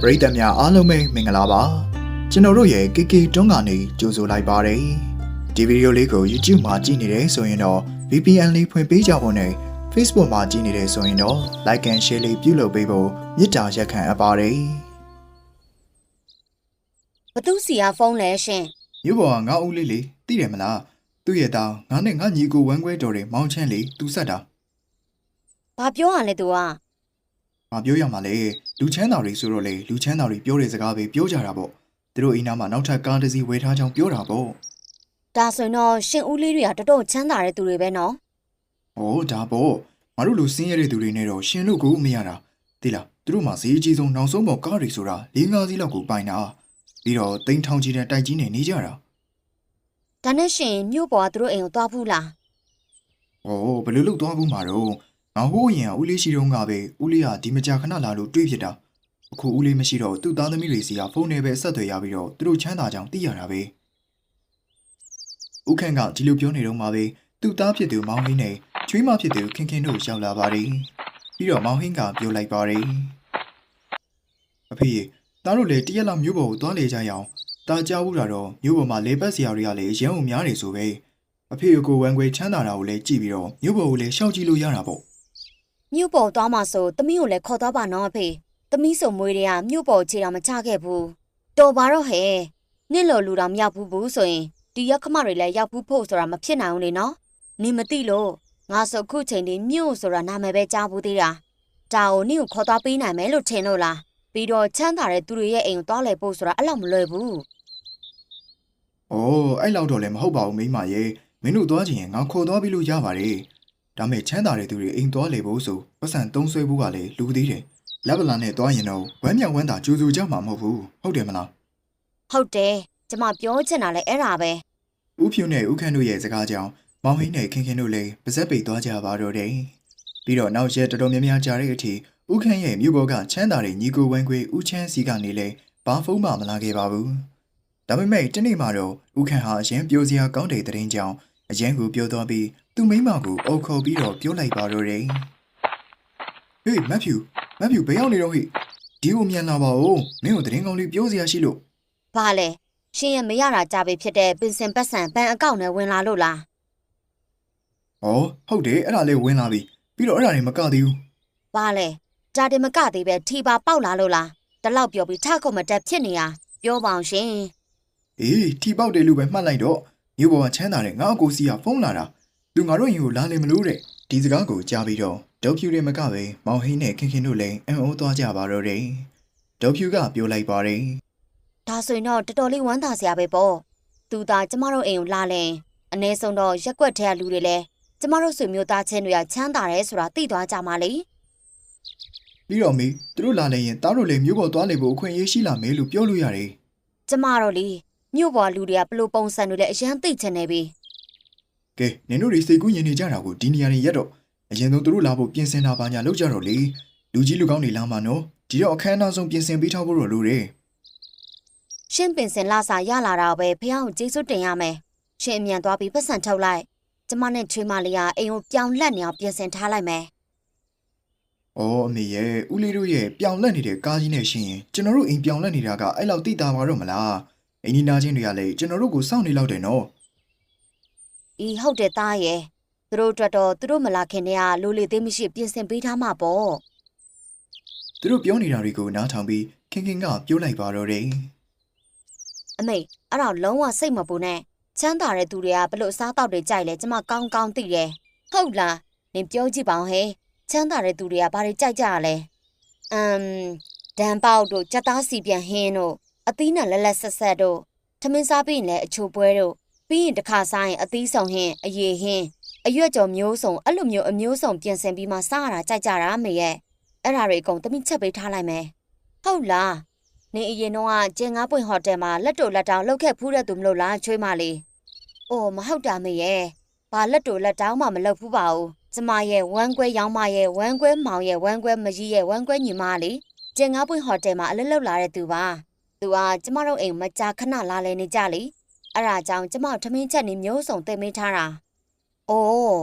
ပရိသတ်များအားလုံးပဲမင်္ဂလာပါကျွန်တော်တို့ရဲ့ KK တွန်းကနေကြိုဆိုလိုက်ပါတယ်ဒီဗီဒီယိုလေးကို YouTube မှာကြည့်နေတယ်ဆိုရင်တော့ VPN လေးဖွင့်ပေးကြဖို့နဲ့ Facebook မှာကြည့်နေတယ်ဆိုရင်တော့ Like and Share လေးပြုလုပ်ပေးဖို့မေတ္တာရက်ခံအပ်ပါတယ်ဘသူစီကဖုန်းလဲရှင်မြို့ပေါ်ကငါဦးလေးလေးသိတယ်မလားသူ့ရဲ့တောင်းငါနဲ့ငါညီကိုဝမ်းခွဲတော်တဲ့မောင်ချမ်းလေးသူဆက်တာဘာပြောရလဲသူက မပြောရမှာလေလူချမ်းသာတွေဆိုတော့လေလူချမ်းသာတွေပြောတဲ့စကားပဲပြောကြတာပေါ့သူတို့အိမ်သားမှာနောက်ထပ်ကားတစ်စီးဝယ်ထားကြောင်းပြောတာပေါ့ဒါဆိုရင်တော့ရှင်ဦးလေးတွေကတော်တော်ချမ်းသာတဲ့သူတွေပဲနော်။ဩဒါပေါ့ငါတို့လူစင်းရတဲ့သူတွေနဲ့တော့ရှင်တို့ကိုမရတာသိလားသူတို့မှာဈေးအကြီးဆုံးနောက်ဆုံးပေါ်ကားတွေဆိုတာ၄၅စီးလောက်ကိုပိုင်တာပြီးတော့တိန်းထောင်ကြီးတဲ့တိုက်ကြီးနဲ့နေကြတာဒါနဲ့ရှင်မြို့ပေါ်ကသူတို့အိမ်ကိုသွားဘူးလား။ဩဘယ်လိုလုပ်သွားဘူးမှာတော့ ငါဟိုးရင်ကဦးလေးရှိတော့ကပဲဦးလေးကဒီမကြာခဏလာလို့တွေးဖြစ်တာအခုဦးလေးမရှိတော့သူ့သားသမီးတွေစီကဖုန်းနဲ့ပဲဆက်သွယ်ရပြီးတော့သူတို့ချမ်းသာကြောင်သိရတာပဲ။ဦးခန့်ကဒီလိုပြောနေတော့မှပဲသူ့သားဖြစ်သူမောင်ဟင်းနဲ့ချွေးမဖြစ်သူခင်ခင်တို့ရောက်လာပါတယ်။ပြီးတော့မောင်ဟင်းကပြောလိုက်ပါတယ်။အဖေသားတို့လည်းတရက်လောက်မြို့ပေါ်ကိုသွားလေကြရအောင်။တာကြားဘူးတာတော့မြို့ပေါ်မှာလေပတ်စရာတွေကလည်းရမ်းုံများနေဆိုပဲ။အဖေကိုဝမ်းခွေချမ်းသာတာကိုလည်းကြည့်ပြီးတော့မြို့ပေါ်ကိုလည်းရှောက်ကြည့်လို့ရတာပေါ့ မြို့ပေါ်သွားမှဆိုသမီးကိုလည်းခေါ်သွားပါနော်အဖေသမီးဆိုမွေးတွေကမြို့ပေါ်ခြေတော်မချခဲ့ဘူးတော်ပါတော့ဟဲ့နင့်လိုလူတော်မရောက်ဘူးဘူးဆိုရင်ဒီရက်ခမတွေလည်းရောက်ဘူးဖို့ဆိုတာမဖြစ်နိုင်ဘူးလေနော်နင်မသိလို့ငါဆိုအခုချိန်ဒီမြို့ဆိုတာနာမည်ပဲကြားဘူးသေးတာဒါကိုနင့်ကိုခေါ်သွားပေးနိုင်မယ်လို့ထင်လို့လားပြီးတော့ချမ်းသာတဲ့သူတွေရဲ့အိမ်ကိုသွားလဲဖို့ဆိုတာအဲ့လောက်မလွယ်ဘူး။အော်အဲ့လောက်တော့လည်းမဟုတ်ပါဘူးမိမရဲ့။မင်းတို့သွားချင်ရင်ငါခေါ်သွားပြီးလို့ရပါတယ်။ ဒါမဲ့ချမ်းသာတဲ့သူတွေအိမ်သွားလေဖို့ဆိုပတ်စံသုံးဆွဲဖို့ကလည်းလူသေးတယ်။လက်ဗလာနဲ့သွားရင်တော့ဝမ်းမြောက်ဝမ်းသာကြိုးစိုးကြမှာမဟုတ်ဘူး။ဟုတ်တယ်မလားဟုတ်တယ်ကျမပြောချင်တာလဲအဲ့ဒါပဲ။ဦးဖြူနဲ့ဦးခန့်တို့ရဲ့စကားကြောင့်မောင်ဟင်းနဲ့ခင်ခင်တို့လည်းပါဇက်ပိတ်သွားကြပါတော့တယ်။ပြီးတော့နောက်ရက်တော်တော်များများကြာတဲ့အထိဦးခန့်ရဲ့မြို့ပေါ်ကချမ်းသာတဲ့ညီကိုဝမ်းခွေဦးချမ်းစီကနေလဲဘာဖုံးမှမလာခဲ့ပါဘူး။ဒါပေမဲ့တနေ့မှတော့ဦးခန့်ဟာအရင်ပြိုစရာကောင်းတဲ့တဲ့ရင်ကြောင့် အရင်ကိုပြောသွားပြီးသူ့မိန်းမကိုအုပ်ခေါ်ပြီးတော့ပြောလိုက်ပါတော့တယ်။ဟေးမက်ဖြူမက်ဖြူဘယ်ရောက်နေတော့ဟေ့ဒီကိုမြန်လာပါဦးမင်းတို့တဲ့ရင်ကောင်းလေးပြောစရာရှိလို့ဘာလဲရှင်ရဲ့မရတာကြပြီဖြစ်တဲ့ပင်စင်ပတ်စံဘန်အကောင့်နဲ့ဝင်လာလို့လား။ဩဟုတ်တယ်အဲ့ဒါလေးဝင်လာပြီပြီးတော့အဲ့ဒါတွေမကသေးဘူးဘာလဲဒါတင်မကသေးပဲထီပါပေါက်လာလို့လားတလောက်ပြောပြီးထခုတ်မတက်ဖြစ်နေရပြောပါအောင်ရှင်။အေးထီပေါက်တယ်လို့ပဲမှတ်လိုက်တော့ မြို့ပေါ်ကချမ်းသာတဲ့ငါအကိုစီကဖုန်းလာတာသူငါတို့ရင်ကိုလာလေမလို့တဲ့ဒီစကားကိုကြားပြီးတော့ဒေါက်ဖြူတွေမကပဲမောင်ဟင်းနဲ့ခင်ခင်တို့လည်းအံ့ဩသွားကြပါတော့တယ်။ဒေါက်ဖြူကပြောလိုက်ပါတယ်ဒါဆိုရင်တော့တော်တော်လေးဝမ်းသာစရာပဲပေါ့သူသာကျမတို့အိမ်ကိုလာလဲအ ਨੇ ဆုံးတော့ရက်ွက်ထဲကလူတွေလဲကျမတို့ဆွေမျိုးသားချင်းတွေကချမ်းသာတယ်ဆိုတာသိသွားကြမှာလေ။ပြီးတော့မေသူတို့လာလေရင်တားတို့လည်းမြို့ပေါ်သွားလေဖို့အခွင့်အရေးရှိလာမယ်လို့ပြောလို့ရတယ်ကျမတို့လေ မြို့ပေါ်လူတွေကဘလို့ပုံစံတွေလဲအရန်သိချင်နေပြီ။ကဲနင်တို့တွေစိတ်ကူးရင်နေကြတာကိုဒီနေရာနေရက်တော့အရင်ဆုံးသူတို့လာဖို့ပြင်ဆင်တာပါညာလုပ်ကြတော့လေလူကြီးလူကောင်းတွေလာမှာနော်ဒီတော့အခမ်းအနားဆုံးပြင်ဆင်ပေးထားဖို့တော့လိုတယ်ရှင်းပင်စင်လာစာရလာတာပဲဖះကိုကျေးဇူးတင်ရမယ်ရှင်အမြန်သွားပြီးပတ်စံထုတ်လိုက်ကျမနဲ့ချွေးမလေးကအိမ်ကိုပြောင်းလက်နေအောင်ပြင်ဆင်ထားလိုက်မယ်။အော်အမေရဲ့ဦးလေးတို့ရဲ့ပြောင်လက်နေတဲ့ကားကြီးနဲ့ရှင်ရင်ကျွန်တော်တို့အိမ်ပြောင်လက်နေတာကအဲ့လောက်တိတာပါတော့မလား။ အိမ်နီးနားချင်းတွေကလည်းကျွန်တော်တို့ကိုစောင့်နေလောက်တယ်နော်ဤဟုတ်တယ်သားရဲ့သူတို့အတွက်တော့သူတို့မလာခင်တည်းကလိုလေသေးမရှိပြင်ဆင်ပေးထားမှာပေါ့။သူတို့ပြောနေတာတွေကိုနားထောင်ပြီးခင်ခင်ကပြောလိုက်ပါတော့တယ်အမေအဲ့တော့လုံးဝစိတ်မပူနဲ့ချမ်းသာတဲ့သူတွေကဘလို့အစားတောက်တွေကြိုက်လဲကျမကောင်းကောင်းသိတယ်ဟုတ်လားနင်ပြောကြည့်ပါဦးဟဲ့ချမ်းသာတဲ့သူတွေကဘာတွေကြိုက်ကြရလဲအမ်ဒန်ပေါက်တို့ကြက်သားစီပြန်ဟင်းတို့ အသီးနဲ့လက်လက်ဆက်ဆက်တို့ထမင်းစားပြီးရင်လည်းအချိုပွဲတို့ပြီးရင်တစ်ခါစားရင်အသီးဆောင်ဟင်းအရေဟင်းအရွက်ကြော်မျိုးစုံအဲ့လိုမျိုးအမျိုးစုံပြင်ဆင်ပြီးမှစားရတာကြိုက်ကြတာအမေရဲ့အဲ့ဒါတွေအကုန်သမီးချက်ပေးထားလိုက်မယ်ဟုတ်လားနေအရင်တော့ကကျင်ငါးပွင့်ဟိုတယ်မှာလက်တိုလက်တောင်းလောက်ခဲ့ဖူးတဲ့သူမလို့လားချွေးမလေး။အိုးမဟုတ်တာမေရဲ့။ဘာလက်တိုလက်တောင်းမှမလုပ်ဘူးပါဘူး။ကျမရဲ့ဝမ်းကွဲရောင်းမရဲ့ဝမ်းကွဲမောင်ရဲ့ဝမ်းကွဲမကြီးရဲ့ဝမ်းကွဲညီမလေးကျင်ငါးပွင့်ဟိုတယ်မှာအလုပ်လုပ်လာတဲ့သူပါ။ သူကကျမတို့အိမ်မကြာခဏလာလဲနေကြလေ။အဲ့ဒါကြောင့်ကျမထမင်းချက်နေမျိုးစုံတင်မေးထားတာ။အိုး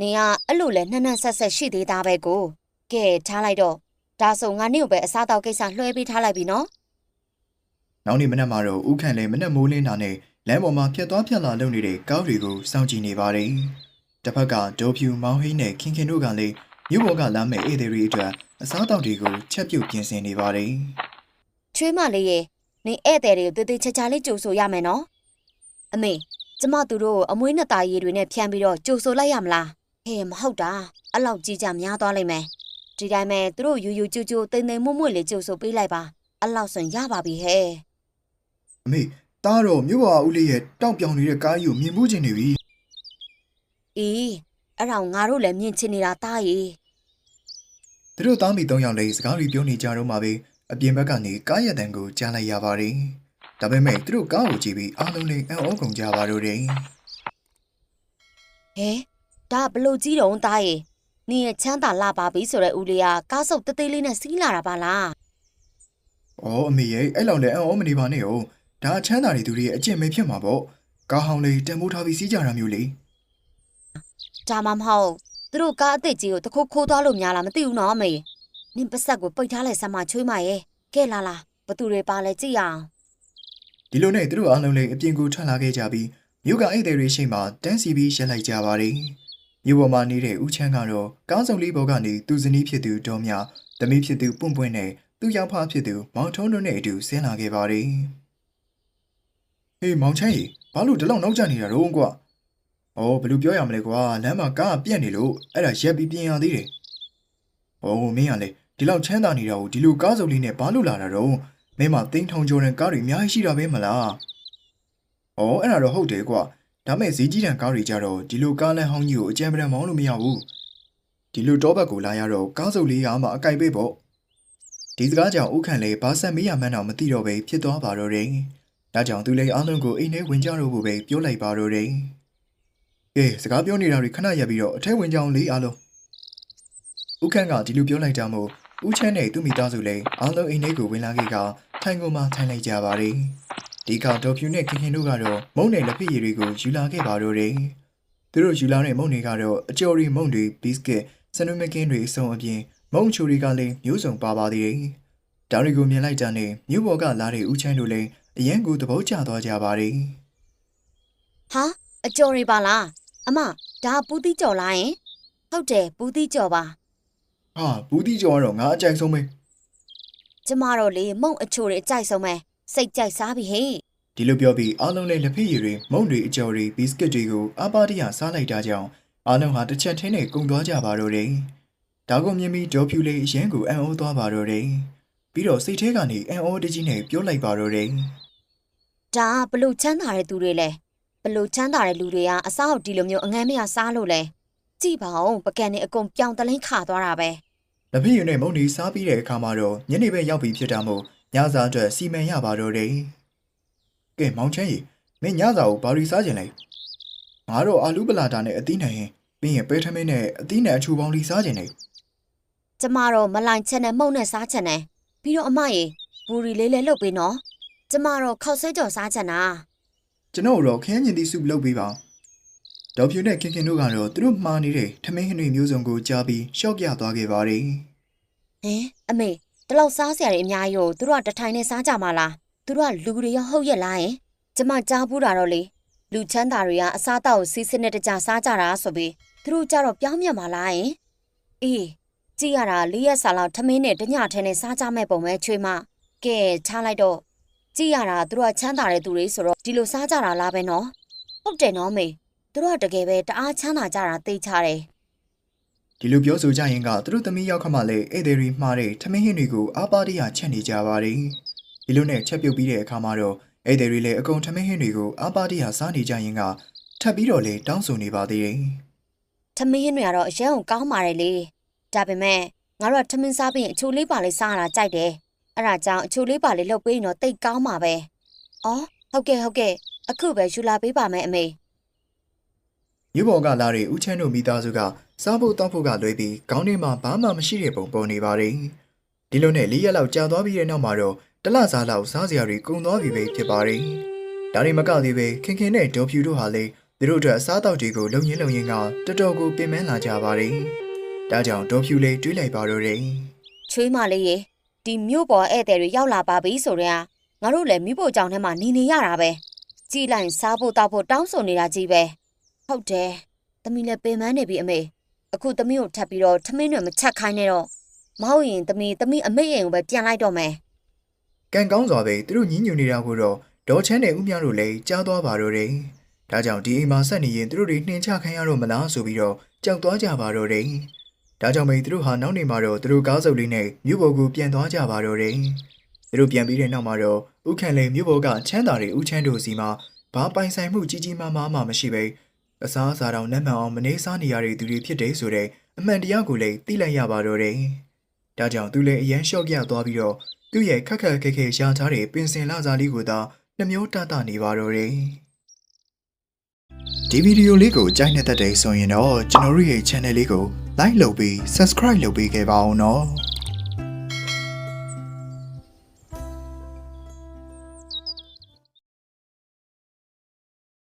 နေကအဲ့လိုလဲနှက်နှက်ဆက်ဆက်ရှိသေးတာပဲကို။ကဲထားလိုက်တော့ဒါဆိုငါနေ့ကိုပဲအစားတောက်ကိစ္စလွှဲပေးထားလိုက်ပြီနော်နောက်နေ့မနက်မှာတော့ဦးခန့်လည်းမနက်မိုးလင်းတာနဲ့လမ်းပေါ်မှာဖြတ်သွားဖြတ်လာလုပ်နေတဲ့ကားတွေကိုစောင့်ကြည့်နေပါတယ်။တစ်ဖက်ကဒေါ်ဖြူမောင်ဟိန်းနဲ့ခင်ခင်တို့ကလည်းမြို့ပေါ်ကလမ်းမဲ့ဧည့်သည်တွေအတွက်အစားအသောက်တွေကိုချက်ပြုတ်ပြင်ဆင်နေပါတယ်ချွေးမလေးရေ နင်ဧည့်သည်တွေကိုတေးသေးချာချာလေးကြိုဆိုရမယ်နော်အမေကျမသူတို့ကိုအမွေးနှစ်သားရည်တွေနဲ့ဖြန်းပြီးတော့ကြိုဆိုလိုက်ရမလားဟေးမဟုတ်တာအဲ့လောက်ကြီးကြများသွားလိမ့်မယ်ဒီတိုင်းမဲ့သူတို့ယူယူကျူကျူတိမ်တိမ်မွတ်မွတ်လေးကြိုဆိုပေးလိုက်ပါအဲ့လောက်ဆိုရင်ရပါပြီဟဲ့။အမေတားတော့မြို့ပေါ်ဦးလေးရဲ့တောက်ပြောင်နေတဲ့ကားကြီးကိုမြင်မှုချင်းနေပြီအေးအဲ့ဒါကိုငါတို့လည်းမြင်ချင်နေတာတားရီ။သူတို့သားမိသုံးယောက်လည်းစကားတွေပြောနေကြတော့မှပဲ အပြင်ဘက်ကနေကားရက်တန်ကိုကြားလိုက်ရပါတယ်။ဒါပေမဲ့သူတို့ကားကိုကြည့်ပြီးအားလုံးလည်းအံ့ဩကုန်ကြပါတော့တယ်။ဟဲဒါဘလို့ကြီးတုံးတားရီနင်ရဲ့ချမ်းသာလာပါပြီဆိုတဲ့ဦးလေးကကားစုပ်တေးသေးလေးနဲ့စီးလာတာပါလား။အော်အမေရဲ့အဲ့လောက်လည်းအံ့ဩမနေပါနဲ့哦။ဒါအချမ်းသာတွေသူတွေရဲ့အကျင့်ပဲဖြစ်မှာပေါ့။ကားဟောင်းလေးတန်မိုးထားပြီးစီးကြတာမျိုးလေဒါမှမဟုတ်သူတို့ကားအစ်စ်ကြီးကိုတခုတ်ခိုးသွားလို့များလားမသိဘူးနော်အမေ နင်ပါဆက်ကိုပိတ်ထားလိုက်စမ်းမချွေးမရဲ့ကဲလာလာဘသူတွေပါလဲကြည့်ရအောင်။ဒီလိုနဲ့သူတို့အားလုံးလည်းအပြင်ကိုထွက်လာခဲ့ကြပြီးမြို့ကအိတ်တွေရှိမှတန်းစီပြီးရက်လိုက်ကြပါတယ်။မြို့ပေါ်မှာနေတဲ့ဦးချမ်းကတော့ကားစုံလေးပေါ်ကနေသူ့ဇနီးဖြစ်သူဒေါ်မြသမီးဖြစ်သူပွန့်ပွန့်နဲ့သူ့ယောက်ဖဖြစ်သူမောင်ထုံးတို့နဲ့အတူဆင်းလာခဲ့ပါတယ်။ဟေးမောင်ချမ်းကြီးဘာလို့ဒီလောက်နောက်ကျနေတာတော့ကွာ။အော်ဘယ်လိုပြောရမလဲကွာလမ်းမှာကားကပြက်နေလို့အဲ့ဒါရက်ပြီးပြင်ရသေးတယ်။ အော်မင်းကလေဒီလောက်ချမ်းသာနေတာကိုဒီလိုကားစုံလေးနဲ့ဘာလို့လာတာတော့မင်းမသိန်းထောင်ကျော်တဲ့ကားတွေအများကြီးရှိတာပဲမလား။အော်အဲ့ဒါတော့ဟုတ်တယ်ကွာဒါမဲ့ဈေးကြီးတန်ကားတွေကြတော့ဒီလိုကားလမ်းဟောင်းကြီးကိုအကြံပဒံမောင်းလို့မရဘူး။ဒီလိုတောဘက်ကိုလာရတော့ကားစုံလေးကမှအကြိုက်ပဲပေါ့။ဒီစကားကြောင့်ဥခန့်လည်းဘာဆက်မေးရမှန်းတော့မသိတော့ပဲဖြစ်သွားပါတော့တယ်။ဒါကြောင့်သူလည်းအားလုံးကိုအိမ်ထဲဝင်ကြတော့ဖို့ပဲပြောလိုက်ပါတော့တယ်။ကဲစကားပြောနေတာတွေခဏရပ်ပြီးတော့အထဲဝင်ကြအောင်လေးအားလုံး။ ဥခန့်ကဒီလိုပြောလိုက်တာမို့ဦးချမ်းနဲ့သူ့မိသားစုလည်းအားလုံးအိမ်ထဲကိုဝင်လာခဲ့ကထိုင်ကုန်မှထိုင်လိုက်ကြပါတယ်။ဒီကဒေါ်ဖြူနဲ့ခင်ခင်တို့ကတော့မုံနဲ့လက်ဖက်ရည်တွေကိုယူလာခဲ့ပါတော့တယ်။သူတို့ယူလာတဲ့မုံတွေကတော့အကျော်ရီမုံတွေဘီစကစ်ဆန်နွေးမကင်းတွေအစုံအပြင်မုံချိုတွေကလည်းမျိုးစုံပါပါသေးတယ်။ဒါတွေကိုမြင်လိုက်တာနဲ့မြို့ပေါ်ကလာတဲ့ဦးချမ်းတို့လည်းအရန်ကိုသဘောကျသွားကြပါတယ်။ဟာအကျော်တွေပါလားအမဒါပူးသီးကြော်လားယင်ဟုတ်တယ်ပူးသီးကြော်ပါ ဟာဘူးတီကျော်ကတော့ငါအကြိုက်ဆုံးပဲကျမတို့လေမုံအချိုတွေအကြိုက်ဆုံးပဲစိတ်ကြိုက်စားပြီဟေ့ဒီလိုပြောပြီးအားလုံးလည်းလက်ဖက်ရည်တွေမုံတွေအကျော်တွေဘီစကစ်တွေကိုအပါတရစားလိုက်တာကြောင့်အားလုံးဟာတစ်ချက်ထင်းနဲ့ကုံသွားကြပါတော့တယ်။ဒါကိုမြင်ပြီးဒေါ်ဖြူလေးအရင်ကိုအံ့ဩသွားပါတော့တယ်။ပြီးတော့စိတ်ထဲကနေအံ့ဩတကြီးနဲ့ပြောလိုက်ပါတော့တယ်ဒါဘလို့ချမ်းသာတဲ့သူတွေလဲဘလို့ချမ်းသာတဲ့လူတွေကအစားအုပ်ဒီလိုမျိုးအငန်းမရစားလို့လဲကြည့်ပါဦးပကံနေအကုန်ပြောင်းတလင်းခါသွားတာပဲ။ လက်ဖက်ရည်နဲ့မုံတွေစားပြီးတဲ့အခါမှာတော့ညနေပဲရောက်ပြီဖြစ်တာမို့ညစာအတွက်စီမံရပါတော့တယ်။ကဲမောင်ချမ်းကြီးမင်းညစာကိုဘာလို့စားကြင်လဲ။ငါတော့အာလူးပလာတာနဲ့အသီးနှံရင်ပြီးရင်ပဲထမင်းနဲ့အသီးနှံအချူပေါင်းလေးစားကြင်တယ်ကျမတော့မလိုင်ချက်နဲ့မုံနဲ့စားချင်တယ်ပြီးတော့အမရေဘူရီလေးလေးလှုပ်ပေးနော်ကျမတော့ခောက်ဆွဲကြော်စားချင်တာကျွန်တော်တို့ခင်းကျင်သီးစုလုပ်ပေးပါ ဒေါ်ဖြူနဲ့ခင်ခင်တို့ကတော့သူတို့မှားနေတဲ့ထမင်းဟင်းတွေမျိုးစုံကိုကြားပြီးရှော့ပြသွားခဲ့ပါတယ်ဟင်အမေဒီလောက်စားစရာတွေအများကြီးကိုသူတို့ကတထိုင်နဲ့စားကြမှာလားသူတို့ကလူတွေရောဟုတ်ရဲ့လားယင်ကျမကြားဘူးတာတော့လေလူချမ်းသာတွေကအစားတောက်ကိုစီးစနစ်တကျစားကြတာဆိုပြီးသူတို့ကြတော့ပြောင်းမြတ်မှာလားယင်အေးကြည့်ရတာလေးရက်စာလောက်ထမင်းနဲ့တညထဲနဲ့စားကြမဲ့ပုံပဲချွေးမကဲချလိုက်တော့ကြည့်ရတာသူတို့ကချမ်းသာတဲ့သူတွေဆိုတော့ဒီလိုစားကြတာလားပဲနော်ဟုတ်တယ်နော်မေ သူတို့ကတကယ်ပဲတအားချမ်းသာကြတာသိချတယ်ဒီလိုပြောဆိုကြရင်ကသူတို့သမီးရောက်ခမှလည်းဧည့်သည်တွေမှားတဲ့ထမင်းဟင်းတွေကိုအာပါတရချက်နေကြပါတယ်ဒီလိုနဲ့ချက်ပြုတ်ပြီးတဲ့အခါမှာတော့ဧည့်သည်တွေလည်းအကုန်ထမင်းဟင်းတွေကိုအာပါတရစားနေကြရင်ကထပ်ပြီးတော့လေတောင်းဆိုနေပါသေးတယ်ထမင်းတွေကတော့အရင်ကကောင်းပါတယ်လေဒါပေမဲ့ငါတို့ကထမင်းစားပြီးရင်အချိုလေးပါလေးစားရတာကြိုက်တယ်အဲ့ဒါကြောင့်အချိုလေးပါလေးလုပ်ပေးရင်တော့တိတ်ကောင်းပါပဲအော်ဟုတ်ကဲ့ဟုတ်ကဲ့အခုပဲယူလာပေးပါမယ်အမေ မြို့ပေါ်ကလာတဲ့ဦးချမ်းတို့မိသားစုကစားဖို့တောက်ဖို့ကလွဲပြီးခေါင်းထဲမှာဘာမှမရှိတဲ့ပုံပေါ်နေပါတယ်။ဒီလိုနဲ့လေးရက်လောက်ကြာသွားပြီးတဲ့နောက်မှာတော့တလစားလောက်စားစရာတွေကုန်သွားပြီပဲဖြစ်ပါတယ်။ဒါတွေမကသေးပဲခင်ခင်နဲ့ဒေါ်ဖြူတို့ဟာလည်းသူတို့အတွက်အစားအသောက်တွေကိုလုံရင်းလုံရင်းကတော်တော်ကိုပင်ပန်းလာကြပါတယ်။ဒါကြောင့်ဒေါ်ဖြူလေးတွေးလိုက်ပါတော့တယ်။ချွေးမလေးရေဒီမြို့ပေါ်ဧည့်သည်တွေရောက်လာပါပြီဆိုတော့ငါတို့လည်းမိဖို့ကြောင့်ထဲမှာနေနေရတာပဲကြည်လိုက်စားဖို့တောက်ဖို့တောင်းဆိုနေတာကြီးပဲ ဟုတ်တယ်သမီးလည်းပင်ပန်းနေပြီအမေအခုသမီးကိုထပ်ပြီးတော့ထမင်းတွေမချက်ခိုင်းနဲ့တော့မဟုတ်ရင်သမီးသမီးအမေအိမ်ကိုပဲပြန်လိုက်တော့မယ်ကံကောင်းစွာပဲသူတို့ညှဉ်းညူနေတာကိုတော့ဒေါ်ချမ်းနဲ့ဦးမြတို့လည်းကြားသွားပါတော့တယ်။ဒါကြောင့်ဒီအိမ်မှာဆက်နေရင်သူတို့တွေနှင်ချခိုင်းရတော့မလားဆိုပြီးတော့ကြောက်သွားကြပါတော့တယ်။ဒါကြောင့်မိသူတို့ဟာနောက်နေမှာတော့သူတို့ကားစုပ်လေးနဲ့မြို့ပေါ်ကိုပြန်သွားကြပါတော့တယ်။သူတို့ပြန်ပြီးတဲ့နောက်မှာတော့ဥခန့်လေးမြို့ပေါ်ကချမ်းသာတွေဥချမ်းတို့စီမှာဘာပိုင်ဆိုင်မှုကြီးကြီးမားမားမှမရှိပဲ အစားအစာတောင်နတ်မှန်အောင်မနေစားနေရတဲ့သူတွေဖြစ်တယ်ဆိုတဲ့အမှန်တရားကိုလည်းသိလိုက်ရပါတော့တယ်။ဒါကြောင့်သူလည်းအရန်ရှော့ပြသွားပြီးတော့သူ့ရဲ့ခက်ခက်ခဲခဲရှားထားတဲ့ပင်စင်လာစားလေးကိုသာနှမျိုးတတနေပါတော့တယ်။ဒီဗီဒီယိုလေးကိုကြိုက်နေတဲ့တဲ့ဆိုရင်တော့ကျွန်တော်တို့ရဲ့ channel လေးကို like လုပ်ပြီး subscribe လုပ်ပေးခဲ့ပါအောင်နော်။